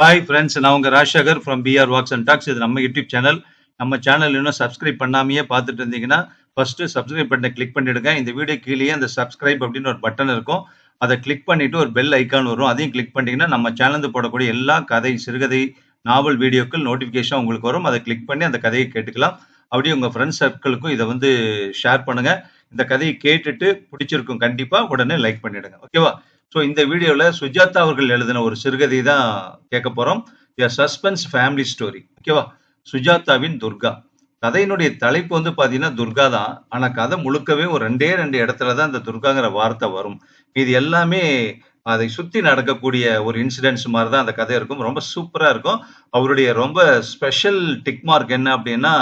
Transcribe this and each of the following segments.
Hi friends நான் உங்கள் Rajasekar from PR walks and talks இது நம்ம யூடியூப் சேனல் நம்ம சேனல் இன்னும் சப்ஸ்கிரைப் பண்ணாமையே பார்த்துட்டு இருந்தீங்கன்னா ஃபர்ஸ்ட் சப்ஸ்கிரைப் பட்டனை கிளிக் பண்ணிடுங்க. இந்த வீடியோ கீழேயே அந்த சப்ஸ்கிரைப் அப்படின்னு ஒரு பட்டன் இருக்கும். அதை கிளிக் பண்ணிட்டு ஒரு பெல் ஐக்கான் வரும். அதையும் கிளிக் பண்ணிட்டீங்கன்னா நம்ம சேனல் போடக்கூடிய எல்லா கதை சிறுகதை நாவல் வீடியோக்கள் நோட்டிஃபிகேஷன் உங்களுக்கு வரும். அதை கிளிக் பண்ணி அந்த கதையை கேட்டுக்கலாம். அப்படியே உங்கள் ஃப்ரெண்ட்ஸ் சர்க்கிளுக்கும் இதை வந்து ஷேர் பண்ணுங்கள் இந்த கதையை கேட்டுட்டு பிடிச்சிருக்கும் கண்டிப்பாக உடனே லைக் பண்ணிடுங்க. ஓகேவா ஸோ இந்த வீடியோவில் சுஜாதா அவர்கள் எழுதின ஒரு சிறுகதை தான் கேட்க போகிறோம் எ சஸ்பென்ஸ் ஃபேமிலி ஸ்டோரி ஓகேவா சுஜாதாவின் துர்கா. கதையினுடைய தலைப்பு வந்து பார்த்தீங்கன்னா துர்கா தான். ஆனால் கதை முழுக்கவே ஒரு ரெண்டே ரெண்டு இடத்துல தான் இந்த துர்காங்கிற வார்த்தை வரும். இது எல்லாமே அதை சுற்றி நடக்கக்கூடிய ஒரு இன்சிடென்ட்ஸ் மாதிரி தான் அந்த கதை இருக்கும். ரொம்ப சூப்பராக இருக்கும். அவருடைய ரொம்ப ஸ்பெஷல் டிக் மார்க் என்ன அப்படின்னா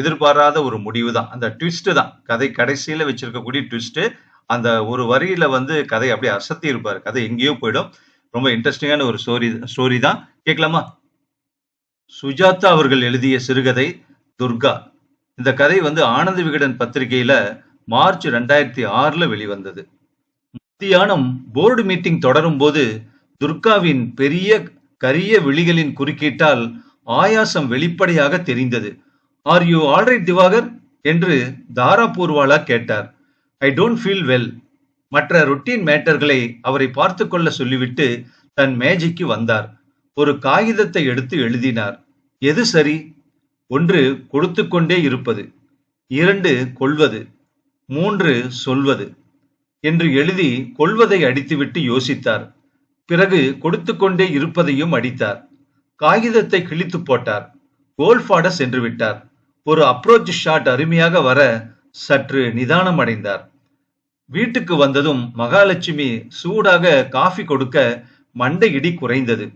எதிர்பாராத ஒரு முடிவு தான். அந்த ட்விஸ்ட்டு தான். கதை கடைசியில் வச்சிருக்கக்கூடிய ட்விஸ்ட்டு அந்த ஒரு வரியில வந்து கதை அப்படியே அசத்தி இருப்பார். கதை எங்கேயோ போயிடும். ரொம்ப இன்ட்ரெஸ்டிங்கான ஒரு ஸ்டோரி ஸ்டோரி தான். கேட்கலாமா? சுஜாதா அவர்கள் எழுதிய சிறுகதை துர்கா. இந்த கதை வந்து ஆனந்த விகடன் பத்திரிகையில மார்ச் ரெண்டாயிரத்தி ஆறுல வெளிவந்தது. மத்தியானம் போர்டு மீட்டிங் தொடரும் போது துர்காவின் பெரிய கரிய விழிகளின் குறுக்கீட்டால் ஆயாசம் வெளிப்படையாக தெரிந்தது. ஆர் யூ ஆல்ரைட் திவாகர் என்று தாராபூர்வாலா கேட்டார். ஐ டோன்ட் ஃபீல் வெல் மற்ற ரொட்டீன் மேட்டர்களை அவரை பார்த்து கொள்ள சொல்லிவிட்டு தன் மேஜைக்கு வந்தார். ஒரு காகிதத்தை எடுத்து எழுதினார். எது சரி? ஒன்று கொடுத்து கொண்டே இருப்பது. இரண்டு கொள்வது. மூன்று சொல்வது. என்று எழுதி கொள்வதை அடித்துவிட்டு யோசித்தார். பிறகு கொடுத்து கொண்டே இருப்பதையும் அடித்தார். காகிதத்தை கிழித்து போட்டார். கோல்ஃபாட சென்று விட்டார். ஒரு அப்ரோச் ஷாட் அருமையாக வர சற்று நிதானம் அடைந்தார் வீட்டுக்கு வந்ததும் மகாலட்சுமி சூடாக காஃபி கொடுக்க மண்டை இடி குறைந்தது.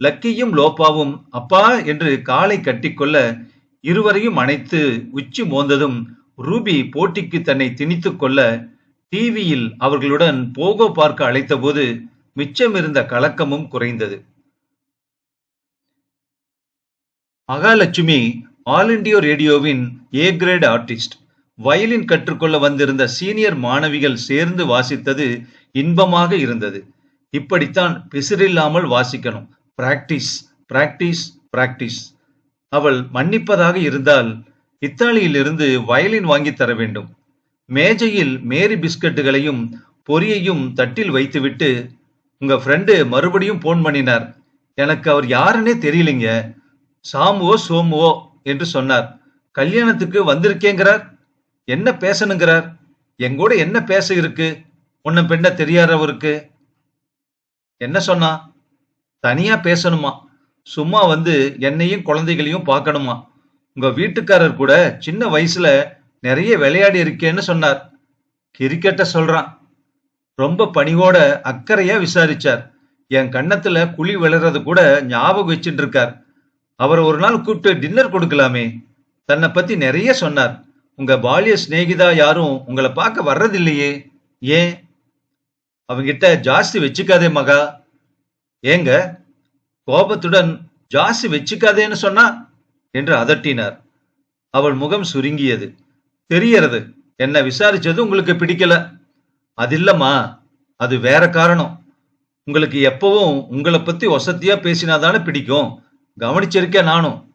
லக்கியும் லோப்பாவும் அப்பா என்று காலை கட்டிக்கொள்ள இருவரையும் அணைத்து உச்சி மோந்ததும் ரூபி போட்டிக்கு தன்னை திணித்துக் கொள்ள டிவியில் அவர்களுடன் போகோ பார்க்க அழைத்தபோது மிச்சமிருந்த கலக்கமும் குறைந்தது. மகாலட்சுமி ஆல் இண்டியா ரேடியோவின் ஏ கிரேட் ஆர்டிஸ்ட். வயலின் கற்றுக்கொள்ள வந்திருந்த சீனியர் மாணவிகள் சேர்ந்து வாசித்தது இன்பமாக இருந்தது. இப்படித்தான் பிசிறில்லாமல் வாசிக்கணும். பிராக்டிஸ் பிராக்டிஸ் பிராக்டிஸ் அவள் மன்னிப்பதாக இருந்தால் இத்தாலியிலிருந்து வயலின் வாங்கித் தர வேண்டும். மேஜையில் மேரி பிஸ்கட்டுகளையும் பொரியையும் தட்டில் வைத்துவிட்டு உங்க ஃப்ரெண்டு மறுபடியும் போன் பண்ணினார். எனக்கு அவர் யாருன்னே தெரியலைங்க. சாமுவோ சோமுவோ என்று சொன்னார். கல்யாணத்துக்கு வந்திருக்கேங்கிறார்? என்ன பேசணுங்கிறார்? எங்கூட என்ன பேச இருக்கு? உன்னை பெண்ண தெரியாதவருக்கு. என்ன சொன்னா? தனியா பேசணுமா? சும்மா வந்து என்னையும் குழந்தைகளையும் பார்க்கணுமா? உங்க வீட்டுக்காரர் கூட சின்ன வயசுல நிறைய விளையாடி இருக்கேன்னு சொன்னார். கிரிக்கெட்ட சொல்றான். ரொம்ப பணிவோட அக்கறையா விசாரிச்சார். என் கண்ணத்துல குழி விழுறது கூட ஞாபகம் வச்சுட்டு இருக்கார். அவரை ஒரு நாள் கூப்பிட்டு டின்னர் கொடுக்கலாமே. தன்னை பத்தி நிறைய சொன்னார். உங்க பாலிய சிநேகிதா யாரும் உங்களை பார்க்க வர்றதில்லையே. ஏன்? அவங்கிட்ட ஜாஸ்தி வச்சுக்காதே மகா. ஏங்க? கோபத்துடன் ஜாஸ்தி வச்சுக்காதேன்னு சொன்னா? என்று அதட்டினார். அவள் முகம் சுருங்கியது. தெரியறது. என்ன விசாரிச்சது உங்களுக்கு பிடிக்கல. அது இல்லம்மா அது வேற காரணம். உங்களுக்கு எப்பவும் உங்களை பத்தி வசதியா பேசினாதானே பிடிக்கும். கவனிச்சிருக்கேன் நானும்.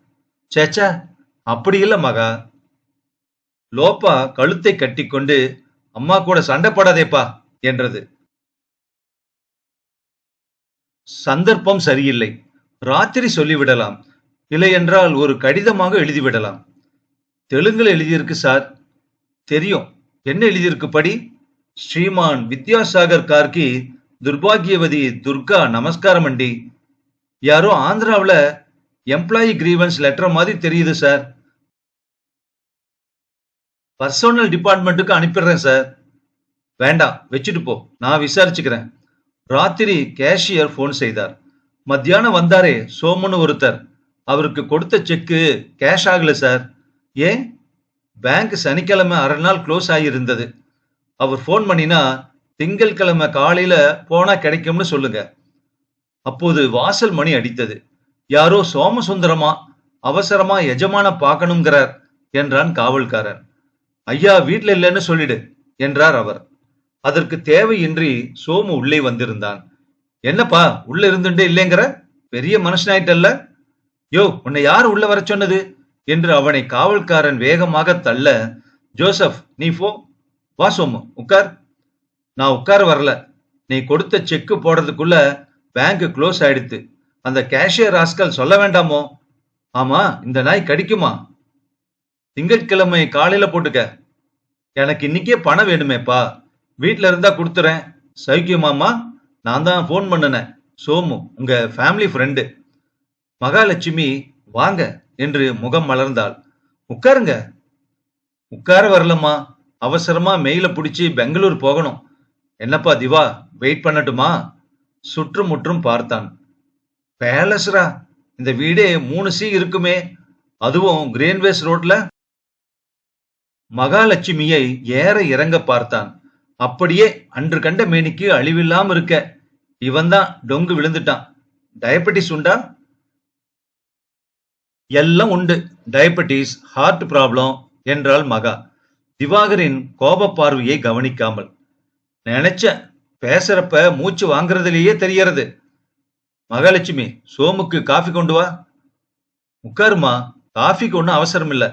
சேச்சா அப்படி இல்ல மகா. லோப்பா கழுத்தை கட்டிக்கொண்டு அம்மா கூட சண்டை போடாதேப்பா என்றது. சந்தர்ப்பம் சரியில்லை. ராத்திரி சொல்லிவிடலாம். இல்லையென்றால் ஒரு கடிதமாக எழுதிவிடலாம். தெலுங்குல எழுதியிருக்கு சார். தெரியும். என்ன எழுதியிருக்கு படி? ஸ்ரீமான் வித்யாசாகர் கார்கி துர்பாகியவதி துர்கா நமஸ்காரம் அண்டி. யாரோ ஆந்திராவுல எம்ப்ளாயி கிரீவன்ஸ் லெட்டர் மாதிரி தெரியுது சார். பர்சனல் டிபார்ட்மெண்ட்டுக்கு அனுப்பிடுறேன் சார் வேண்டாம் வச்சுட்டு போ. நான் விசாரிச்சுக்கிறேன். ராத்திரி கேஷியர் ஃபோன் செய்தார். மத்தியானம் வந்தாரே சோமனு ஒருத்தர். அவருக்கு கொடுத்த செக்கு கேஷ் ஆகல சார் ஏன்? பேங்க் சனிக்கிழமை அரை நாள் க்ளோஸ் ஆகியிருந்தது. அவர் ஃபோன் பண்ணினா திங்கள் கிழமை காலையில போனா கிடைக்கும்னு சொல்லுங்க. அப்போது வாசல் மணி அடித்தது. யாரோ சோமசுந்தரமா அவசரமா எஜமான பார்க்கணுங்கிறார் என்றான் காவல்காரன். ஐயா வீட்டில் இல்லைன்னு சொல்லிடு என்றார் அவர். அதற்கு தேவையின்றி சோமு உள்ளே வந்திருந்தான். என்னப்பா உள்ள இருந்துட்டே இல்லைங்கிற? பெரிய மனுஷனாயிட்டல்ல? யோ உன்னை யார் உள்ள வர சொன்னது? என்று அவனை காவல்காரன் வேகமாக தள்ள ஜோசப் நீ போ. வா சோமு உட்கார். நான் உட்கார வரல. நீ கொடுத்த செக்கு போடுறதுக்குள்ள பேங்க் க்ளோஸ் ஆயிடுத்து. அந்த கேஷியர் ராஸ்கல் சொல்ல வேண்டாமோ? ஆமா இந்த நாய் கடிக்குமா? திங்கட்கிழமை காலையில போட்டுக்க. எனக்கு இன்னைக்கே பணம் வேணுமேப்பா. வீட்ல இருந்தா கொடுத்துறேன். சௌக்கியமாமா நான் தான் ஃபோன் பண்ணுனேன். சோமு உங்க ஃபேமிலி ஃப்ரெண்டு மகாலட்சுமி வாங்க என்று முகம் மலர்ந்தாள். உட்காருங்க. உட்கார வரலம்மா. அவசரமா மெயில புடிச்சு பெங்களூர் போகணும். என்னப்பா திவா வெயிட் பண்ணட்டுமா? சுற்றும் முற்றும் பார்த்தான் பேலஸ்ரா இந்த வீடே மூணு சி இருக்குமே. அதுவும் கிரேன்வேஸ் ரோட்ல மகாலட்சுமியை ஏற இறங்க பார்த்தான். அப்படியே அன்று கண்ட மேனிக்கு அழிவில்லாம இருக்க. இவன்தான் டொங்கு விழுந்துட்டான். டயபெட்டிஸ் உண்டா? எல்லாம் உண்டு. டயபெட்டிஸ் ஹார்ட் ப்ராப்ளம் என்றாள் மகா. திவாகரின் கோப பார்வையை கவனிக்காமல். நினைச்ச பேசுறப்ப மூச்சு வாங்குறதுலேயே தெரியறது மகாலட்சுமி சோமுக்கு காஃபி கொண்டு வா. உட்காருமா காஃபிக்கு ஒன்றும் அவசரம் இல்லை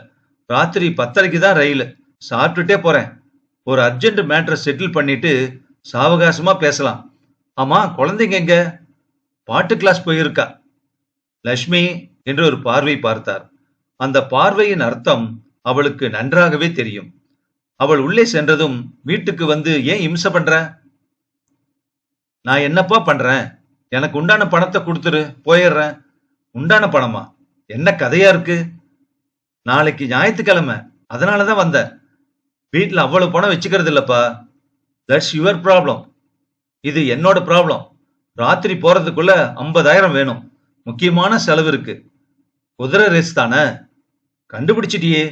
ராத்திரி பத்தரைக்கு தான் ரயில். சாப்பிட்டுட்டே போறேன். ஒரு அர்ஜென்ட் மேட்ரை செட்டில் பண்ணிட்டு சாவகாசமா பேசலாம். ஆமா குழந்தைங்க எங்க? பாட்டு கிளாஸ் போயிருக்கா. லக்ஷ்மி என்று ஒரு பார்வை பார்த்தார். அந்த பார்வையின் அர்த்தம் அவளுக்கு நன்றாகவே தெரியும். அவள் உள்ளே சென்றதும் வீட்டுக்கு வந்து ஏன் இம்சை பண்ற? நான் என்னப்பா பண்றேன்? எனக்கு உண்டான பணத்தை கொடுத்துரு போயிடுறேன். உண்டான பணமா? என்ன கதையா இருக்கு? நாளைக்கு ஞாயிற்றுக்கிழமை. அதனாலதான் வந்தேன். வீட்டில் அவ்வளவு பணம் வச்சுக்கிறது இல்லப்பா. தட்ஸ் யுவர் ப்ராப்ளம் இது என்னோட ப்ராப்ளம் ராத்திரி போறதுக்குள்ள ஐம்பதாயிரம் வேணும். முக்கியமான செலவு இருக்கு. குதிரை ரேஸ் தானே? கண்டுபிடிச்சிட்டியே.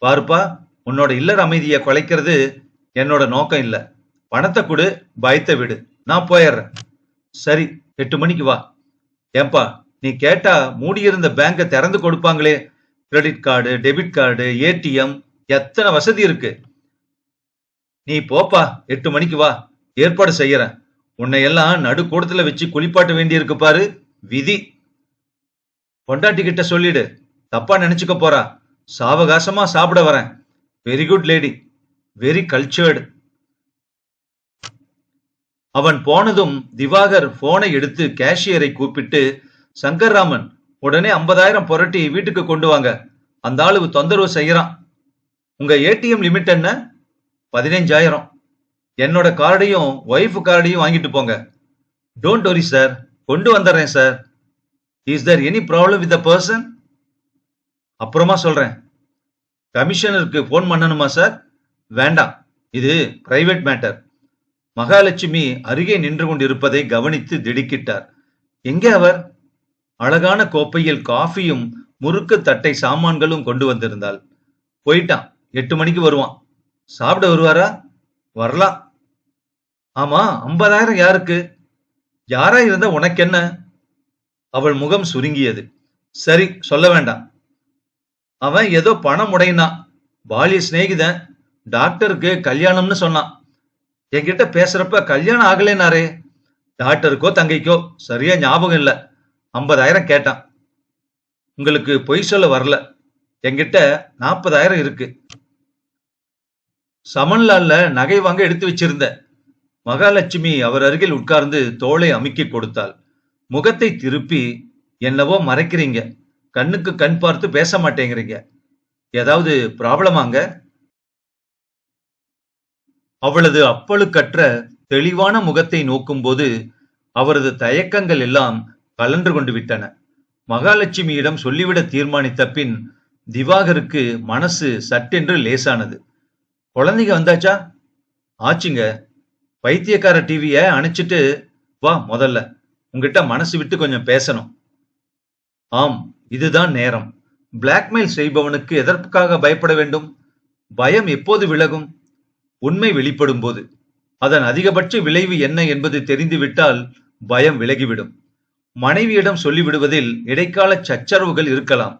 பாருப்பா உன்னோட இல்லற அமைதியை குலைக்கிறது என்னோட நோக்கம் இல்ல. பணத்தை கொடு பயத்தை விடு. நான் போயிடுறேன். சரி எட்டு மணிக்கு வா. ஏன்பா நீ கேட்டா மூடியிருந்த பேங்கை திறந்து கொடுப்பாங்களே. Credit card debit card ATM எத்தனை வசதி இருக்கு? நீ போப்பா எட்டு மணிக்கு வா ஏற்பாடு செய்யறேன். உன்னை எல்லாம் நடுக்கூடத்துல வச்சு குளிப்பாட்ட வேண்டியிருக்கு பாரு விதி. பொண்டாட்டி கிட்ட சொல்லிடு தப்பா நினைச்சுக்க போறா. சாவகாசமா சாப்பிட வரேன். Very good lady very cultured அவன் போனதும் திவாகர் போனை எடுத்து கேஷியரை கூப்பிட்டு சங்கர்ராமன் உடனே ஐம்பதாயிரம் புரட்டி வீட்டுக்கு கொண்டு வாங்க. அந்த ஆளு தொந்தரவு செய்யறான். உங்க ஏடிஎம் லிமிட் என்ன? பதினைஞ்சாயிரம். என்னோட கார்டையும் ஒய்ஃப் கார்டையும் வாங்கிட்டு போங்க. டோன்ட் வரி சார் கொண்டு வந்துடுறேன் sir is there any problem with the person அப்புறமா சொல்றேன். கமிஷனருக்கு ஃபோன் பண்ணணுமா சார் வேண்டாம். இது பிரைவேட் மேட்டர் மகாலட்சுமி அருகே நின்று கொண்டிருப்பதை கவனித்து திடுக்கிட்டார். எங்கே அவர்? அழகான கோப்பையில் காஃபியும் முறுக்கு தட்டை சாமான்களும் கொண்டு வந்திருந்தாள். போயிட்டான். எட்டு மணிக்கு வருவான். சாப்பிட வருவாரா? வரலாம். ஆமா ஐம்பதாயிரம் யாருக்கு? யாரா இருந்தா உனக்கு என்ன அவள் முகம் சுருங்கியது. சரி சொல்ல வேண்டாம். அவன் ஏதோ பணம் உடையினான் பாலிய சிநேகிதன். டாக்டருக்கு கல்யாணம்னு சொன்னான். என்கிட்ட பேசுறப்ப கல்யாணம் ஆகலேனாரே டாக்டருக்கோ தங்கைக்கோ சரியா ஞாபகம் இல்லை. ஐம்பதாயிரம் கேட்டான். உங்களுக்கு பொய் சொல்ல வரல. என்கிட்ட நாற்பதாயிரம் இருக்கு. சமன்லால்ல நகை வாங்க எடுத்து வச்சிருந்த. மகாலட்சுமி அவர் அருகில் உட்கார்ந்து தோளை அமுக்கி கொடுத்தாள். முகத்தை திருப்பி என்னவோ மறைக்கிறீங்க. கண்ணுக்கு கண் பார்த்து பேச மாட்டேங்கிறீங்க. ஏதாவது ப்ராப்ளமாங்க? அவளது அப்பழுக்கற்ற தெளிவான முகத்தை நோக்கும்போது அவரது தயக்கங்கள் எல்லாம் கலன்று கொண்டு விட்டன. மகாலட்சுமியிடம் சொல்லிவிட தீர்மானித்த பின் திவாகருக்கு மனசு சட்டென்று லேசானது. குழந்தைங்க வந்தாச்சா? ஆச்சுங்க. பைத்தியக்கார டிவிய அணைச்சிட்டு வா முதல்ல. உங்ககிட்ட மனசு விட்டு கொஞ்சம் பேசணும். ஆம் இதுதான் நேரம். பிளாக்மெயில் செய்பவனுக்கு எதற்காக பயப்பட வேண்டும்? பயம் எப்போது விலகும்? உண்மை வெளிப்படும் போது அதன் அதிகபட்ச விளைவு என்ன என்பது தெரிந்துவிட்டால் பயம் விலகிவிடும். மனைவியிடம் சொல்லிவிடுவதில் இடைக்கால சச்சரவுகள் இருக்கலாம்.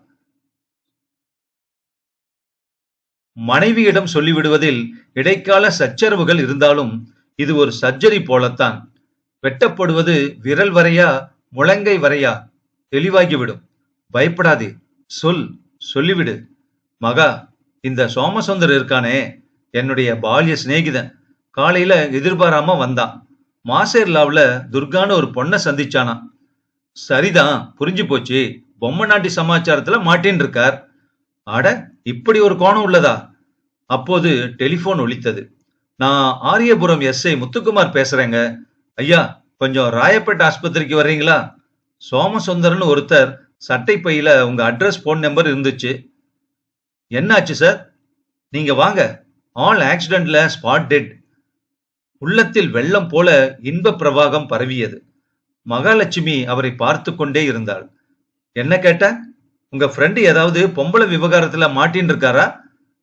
மனைவியிடம் சொல்லிவிடுவதில் இடைக்கால சச்சரவுகள் இருந்தாலும் இது ஒரு சர்ஜரி போலத்தான். வெட்டப்படுவது விரல் வரையா முழங்கை வரையா தெளிவாகிவிடும். பயப்படாதே. சொல் சொல்லிவிடு. மகா இந்த சோமசுந்தர் இருக்கானே என்னுடைய பால்ய சிநேகிதன். காலையில எதிர்பாராம வந்தான். மாசேர்லாவில் துர்கான்னு ஒரு பொண்ணை சந்திச்சானா சரிதான் புரிஞ்சு போச்சு. பொம்மை நாட்டி சமாச்சாரத்துல மாட்டின் இருக்கார் அட இப்படி ஒரு கோணம் உள்ளதா? அப்போது டெலிபோன் ஒலித்தது. நான் ஆரியபுரம் எஸ்ஐ முத்துக்குமார் பேசுறேங்க. ஐயா கொஞ்சம் ராயப்பேட்டை ஆஸ்பத்திரிக்கு வர்றீங்களா? சோமசுந்தரன் ஒருத்தர் சட்டை பையில உங்க அட்ரஸ் போன் நம்பர் இருந்துச்சு. என்னாச்சு சார்? நீங்க வாங்க. ஆல் ஆக்சிடென்ட்ல ஸ்பாட் டெட் உள்ளத்தில் வெள்ளம் போல இன்ப பிரவாகம் பரவியது. மகாலட்சுமி அவரை பார்த்து கொண்டே இருந்தாள். என்ன கேட்ட? உங்க ஃப்ரெண்டு ஏதாவது பொம்பளை விவகாரத்துல மாட்டின்னு இருக்காரா?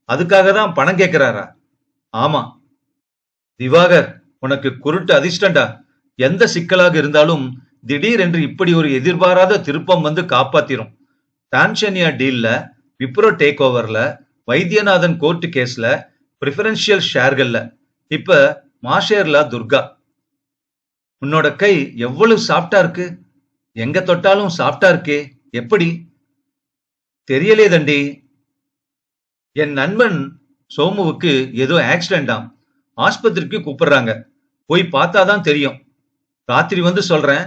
அதுக்காக தான் பணம் கேட்கிறாரா ஆமா. திவாகர் உனக்கு குருட்டு அதிர்ஷ்டண்டா எந்த சிக்கலாக இருந்தாலும் திடீரென்று இப்படி ஒரு எதிர்பாராத திருப்பம் வந்து காப்பாத்திரும். டான்சனியா டீல்ல விப்ரோ டேக் ஓவர்ல வைத்தியநாதன் கோர்ட்டு கேஸ்ல பிரிஃபரன்ஷியல் ஷேர்கள்ல இப்ப மாஷேர்லா துர்கா. உன்னோட கை எவ்வளவு சாஃப்டா இருக்கு? எங்க தொட்டாலும் சாஃப்டா இருக்கே. எப்படி? தெரியலே தண்டி. என் நண்பன் சோமுவுக்கு ஏதோ ஆக்சிடென்டாம் ஆஸ்பத்திரிக்கு கூப்பிடுறாங்க. போய் பார்த்தாதான் தெரியும். ராத்திரி வந்து சொல்றேன்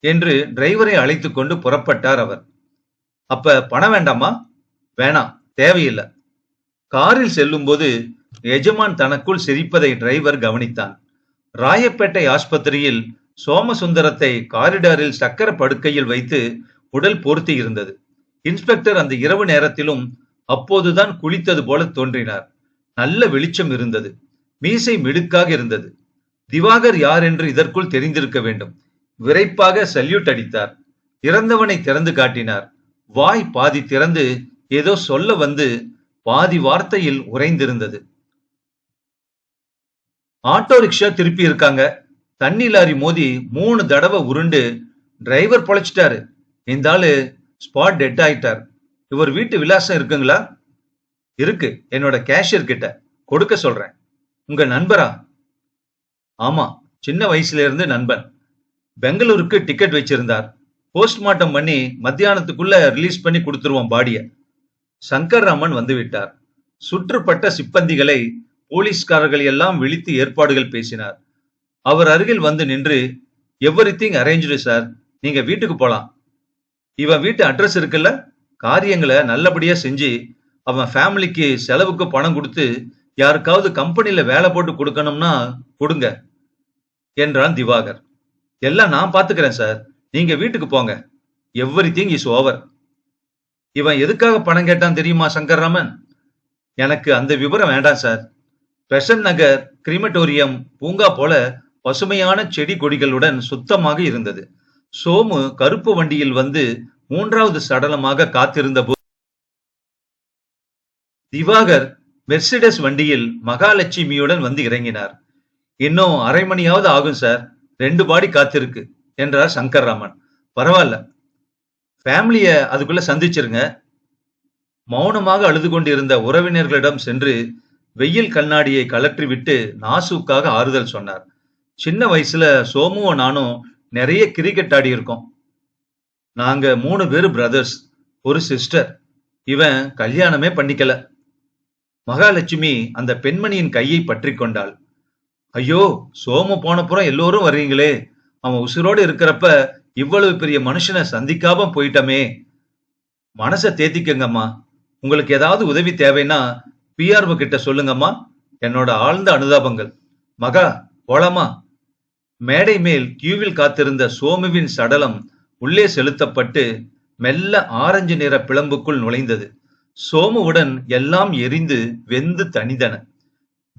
என்று டிரைவரை அழைத்து கொண்டு புறப்பட்டார் அவர். அப்ப பணம் வேண்டாமா? வேணாம் தேவையில்லை. காரில் செல்லும்போது எஜமான் தனக்குள் சிரிப்பதை டிரைவர் கவனித்தான். ராயப்பேட்டை ஆஸ்பத்திரியில் சோமசுந்தரத்தை காரிடாரில் சக்கர படுக்கையில் வைத்து உடல் பொருத்தி இருந்தது. இன்ஸ்பெக்டர் அந்த இரவு நேரத்திலும் அப்போதுதான் குளித்தது போல தோன்றினார். நல்ல வெளிச்சம் இருந்தது. மீசை மிடுக்காக இருந்தது. திவாகர் யார் என்று இதற்குள் தெரிந்திருக்க வேண்டும். விரைப்பாக சல்யூட் அடித்தார். இறந்தவனை திறந்து காட்டினார். வாய் பாதி திறந்து ஏதோ சொல்ல வந்து பாதி வார்த்தையில் உறைந்திருந்தது. ஆட்டோ ரிக்ஷா திருப்பி இருக்காங்க. தண்ணி லாரி மோதி மூணு தடவை உருண்டு டிரைவர் பொழைச்சிட்டாரு. இந்த ஆளு ஸ்பாட் டெட் ஆயிட்டார். இவர் வீட்டு விலாசம் இருக்குங்களா? இருக்கு. என்னோட கேஷியர் கிட்ட கொடுக்க சொல்றேன். உங்க நண்பரா? ஆமா சின்ன வயசுல இருந்து நண்பன். பெங்களூருக்கு டிக்கெட் வச்சிருந்தார். போஸ்ட்மார்ட்டம் பண்ணி மத்தியானத்துக்குள்ள ரிலீஸ் பண்ணி கொடுத்துருவோம் பாடிய. சங்கர் ராமன் வந்து விட்டார். சுற்றுப்பட்ட சிப்பந்திகளை போலீஸ்காரர்கள் எல்லாம் விழித்து ஏற்பாடுகள் பேசினார். அவர் அருகில் வந்து நின்று எவ்ரி திங் அரேஞ்சு சார் நீங்க வீட்டுக்கு போலாம். இவன் வீட்டு அட்ரஸ் இருக்குல்ல? காரியங்களை நல்லபடியா செஞ்சு அவன் ஃபேமிலிக்கு செலவுக்கு பணம் கொடுத்து யாருக்காவது கம்பெனியில வேலை போட்டு கொடுக்கணும்னா கொடுங்க என்றான் திவாகர். எல்லாம் நான் பாத்துக்கிறேன் சார் நீங்க வீட்டுக்கு போங்க. எவ்ரி திங் இஸ் ஓவர் இவன் எதுக்காக பணம் கேட்டான் தெரியுமா சங்கர்ராமன் எனக்கு அந்த விவரம் வேண்டாம் சார் பெசன் நகர் கிரிமட்டோரியம் பூங்கா போல பசுமையான செடி கொடிகளுடன் சுத்தமாக இருந்தது. சோமு கருப்பு வண்டியில் வந்து மூன்றாவது சடலமாக காத்திருந்த போது திவாகர் மெர்சிடஸ் வண்டியில் மகாலட்சுமியுடன் வந்து இறங்கினார். இன்னும் அரை மணியாவது ஆகும் சார். ரெண்டு பாடி காத்திருக்கு என்றார் சங்கர் ராமன் பரவாயில்ல. ஃபேமிலிய அதுக்குள்ள சந்திச்சிருங்க. மௌனமாக அழுது கொண்டிருந்த உறவினர்களிடம் சென்று வெயில் கண்ணாடியை கலற்றிவிட்டு நாசுக்காக ஆறுதல் சொன்னார். சின்ன வயசுல சோமுவும் நானும் நிறைய கிரிக்கெட் ஆடி இருக்கோம். நாங்க மூணு பேர் பிரதர்ஸ் ஒரு சிஸ்டர் இவன் கல்யாணமே பண்ணிக்கல. மகாலட்சுமி அந்த பெண்மணியின் கையை பற்றி கொண்டாள். ஐயோ சோமு போனப்புறம் எல்லோரும் வர்றீங்களே. அவன் உசுரோடு இருக்கிறப்ப இவ்வளவு பெரிய மனுஷனை சந்திக்காம போயிட்டமே. மனசை தேத்திக்கங்கம்மா. உங்களுக்கு ஏதாவது உதவி தேவைன்னா பிஆர்ஓ கிட்ட சொல்லுங்கம்மா. என்னோட ஆழ்ந்த அனுதாபங்கள். மகா போலாமா? மேடை மேல் கியூவில் காத்திருந்த சோமுவின் சடலம் உள்ளே செலுத்தப்பட்டு மெல்ல ஆரஞ்சு நிற பிளம்புக்குள் நுழைந்தது. சோமுவுடன் எல்லாம் எரிந்து வெந்து தனிதன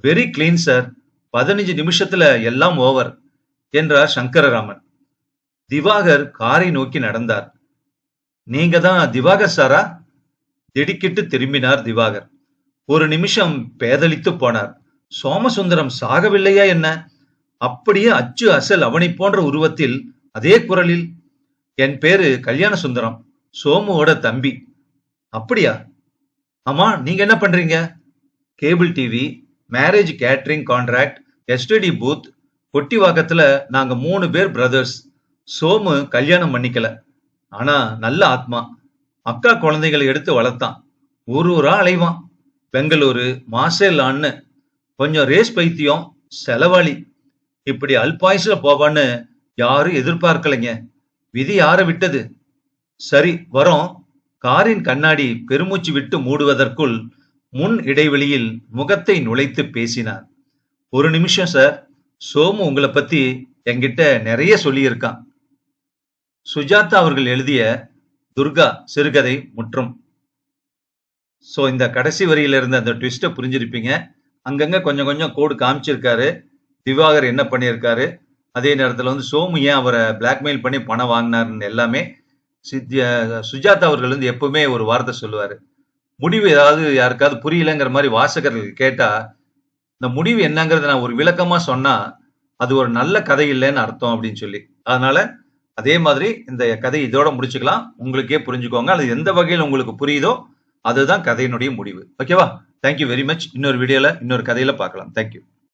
வெரி கிளீன் சார். பதினஞ்சு நிமிஷத்துல எல்லாம் ஓவர் என்றார் சங்கரராமன். திவாகர் காரை நோக்கி நடந்தார். நீங்க தான் திவாகர் சாரா? திடுக்கிட்டு திரும்பினார் திவாகர். ஒரு நிமிஷம் பேதலித்து போனார். சோமசுந்தரம் சாகவில்லையா என்ன? அப்படியே அச்சு அசல் அவனை போன்ற உருவத்தில் அதே குரலில் என் பேரு கல்யாண சுந்தரம் சோமுவோட தம்பி. அப்படியா? ஆமா நீங்க என்ன பண்றீங்க? Cable TV marriage catering contract STD booth பொட்டிவாக்கத்துல நாங்க மூணு பேர் பிரதர்ஸ். சோமு கல்யாணம் பண்ணிக்கல. ஆனா நல்ல ஆத்மா. அக்கா குழந்தைகளை எடுத்து வளர்த்தான். ஒரு ஊரா அலைவான். பெங்களூரு மாசேலான்னு கொஞ்சம் ரேஸ் பைத்தியம் செலவாளி. இப்படி அல்பாயுசுல போவான்னு யாரும் எதிர்பார்க்கலைங்க. விதி யார விட்டது? சரி வரோம். காரின் கண்ணாடி பெருமூச்சு விட்டு மூடுவதற்குள் முன் இடைவெளியில் முகத்தை நுழைத்து பேசினார். ஒரு நிமிஷம் சார் சோமு உங்களை பத்தி என்கிட்ட நிறைய சொல்லியிருக்கான். சுஜாதா அவர்கள் எழுதிய துர்கா சிறுகதை முற்றும். ஸோ இந்த கடைசி வரியில இருந்த அந்த ட்விஸ்ட்டை புரிஞ்சிருப்பீங்க. அங்கங்க கொஞ்சம் கொஞ்சம் கோடு காமிச்சிருக்காரு. திவாகர் என்ன பண்ணியிருக்காரு அதே நேரத்தில் வந்து சோமு ஏன் அவரை பிளாக்மெயில் பண்ணி பணம் வாங்கினாருன்னு எல்லாமே சித்யா சுஜாதா அவர்கள் வந்து எப்பவுமே ஒரு வார்த்தை சொல்லுவார். முடிவு ஏதாவது யாருக்காவது புரியலங்கிற மாதிரி வாசகர்கள் கேட்டால் இந்த முடிவு என்னங்கிறத நான் ஒரு விளக்கமாக சொன்னால் அது ஒரு நல்ல கதை இல்லைன்னு அர்த்தம் அப்படின்னு சொல்லி. அதனால அதே மாதிரி இந்த கதை இதோட முடிச்சுக்கலாம். உங்களுக்கே புரிஞ்சுக்கோங்க. அது எந்த வகையில் உங்களுக்கு புரியுதோ அதுதான் கதையினுடைய முடிவு. ஓகேவா தேங்க்யூ வெரி மச் இன்னொரு வீடியோல இன்னொரு கதையில பார்க்கலாம். தேங்க்யூ